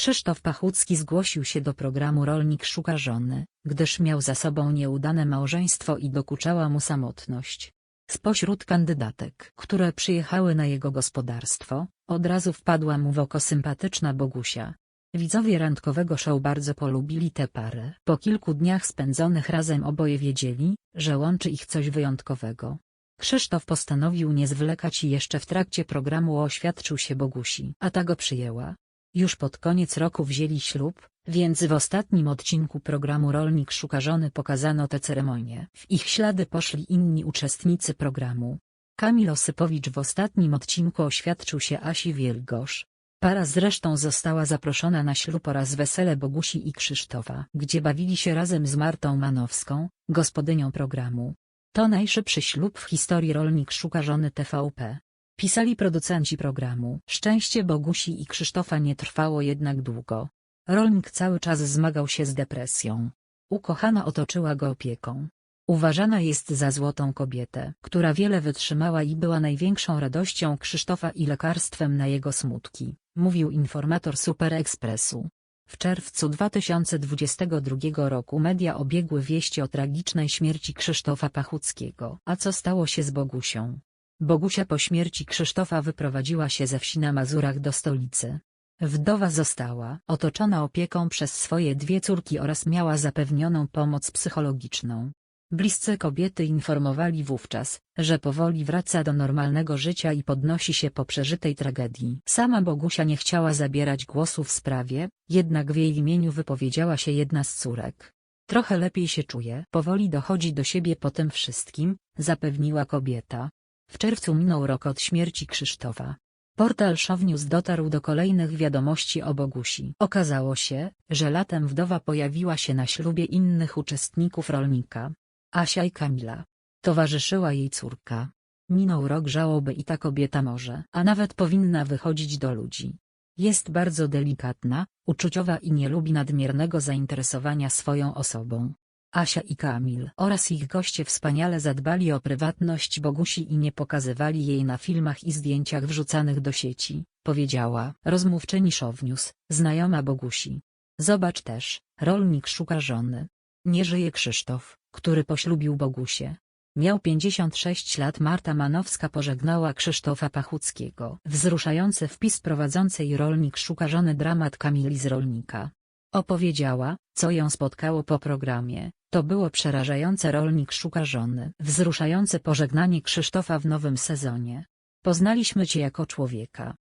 Krzysztof Pachucki zgłosił się do programu Rolnik szuka żony, gdyż miał za sobą nieudane małżeństwo i dokuczała mu samotność. Spośród kandydatek, które przyjechały na jego gospodarstwo, od razu wpadła mu w oko sympatyczna Bogusia. Widzowie randkowego show bardzo polubili tę parę. Po kilku dniach spędzonych razem oboje wiedzieli, że łączy ich coś wyjątkowego. Krzysztof postanowił nie zwlekać i jeszcze w trakcie programu oświadczył się Bogusi, a ta go przyjęła. Już pod koniec roku wzięli ślub, więc w ostatnim odcinku programu Rolnik szuka żony pokazano tę ceremonię. W ich ślady poszli inni uczestnicy programu. Kamil Osypowicz w ostatnim odcinku oświadczył się Asi Wielgosz. Para zresztą została zaproszona na ślub oraz wesele Bogusi i Krzysztofa, gdzie bawili się razem z Martą Manowską, gospodynią programu. To najszybszy ślub w historii Rolnik szuka żony TVP. Pisali producenci programu. Szczęście Bogusi i Krzysztofa nie trwało jednak długo. Rolnik cały czas zmagał się z depresją. Ukochana otoczyła go opieką. Uważana jest za złotą kobietę, która wiele wytrzymała i była największą radością Krzysztofa i lekarstwem na jego smutki, mówił informator Super Expressu. W czerwcu 2022 roku media obiegły wieści o tragicznej śmierci Krzysztofa Pachuckiego. A co stało się z Bogusią? Bogusia po śmierci Krzysztofa wyprowadziła się ze wsi na Mazurach do stolicy. Wdowa została otoczona opieką przez swoje dwie córki oraz miała zapewnioną pomoc psychologiczną. Bliscy kobiety informowali wówczas, że powoli wraca do normalnego życia i podnosi się po przeżytej tragedii. Sama Bogusia nie chciała zabierać głosu w sprawie, jednak w jej imieniu wypowiedziała się jedna z córek. Trochę lepiej się czuje, powoli dochodzi do siebie po tym wszystkim, zapewniła kobieta. W czerwcu minął rok od śmierci Krzysztofa. Portal Show News dotarł do kolejnych wiadomości o Bogusi. Okazało się, że latem wdowa pojawiła się na ślubie innych uczestników rolnika. Asia i Kamila. Towarzyszyła jej córka. Minął rok żałoby i ta kobieta może, a nawet powinna wychodzić do ludzi. Jest bardzo delikatna, uczuciowa i nie lubi nadmiernego zainteresowania swoją osobą. Asia i Kamil oraz ich goście wspaniale zadbali o prywatność Bogusi i nie pokazywali jej na filmach i zdjęciach wrzucanych do sieci, powiedziała rozmówczyni Show News, znajoma Bogusi. Zobacz też, rolnik szuka żony. Nie żyje Krzysztof, który poślubił Bogusię. Miał 56 lat Marta Manowska pożegnała Krzysztofa Pachuckiego. Wzruszający wpis prowadzącej rolnik szuka żony dramat Kamili z rolnika. Opowiedziała, co ją spotkało po programie. To było przerażające rolnik szuka żony. Wzruszające pożegnanie Krzysztofa w nowym sezonie. Poznaliśmy cię jako człowieka.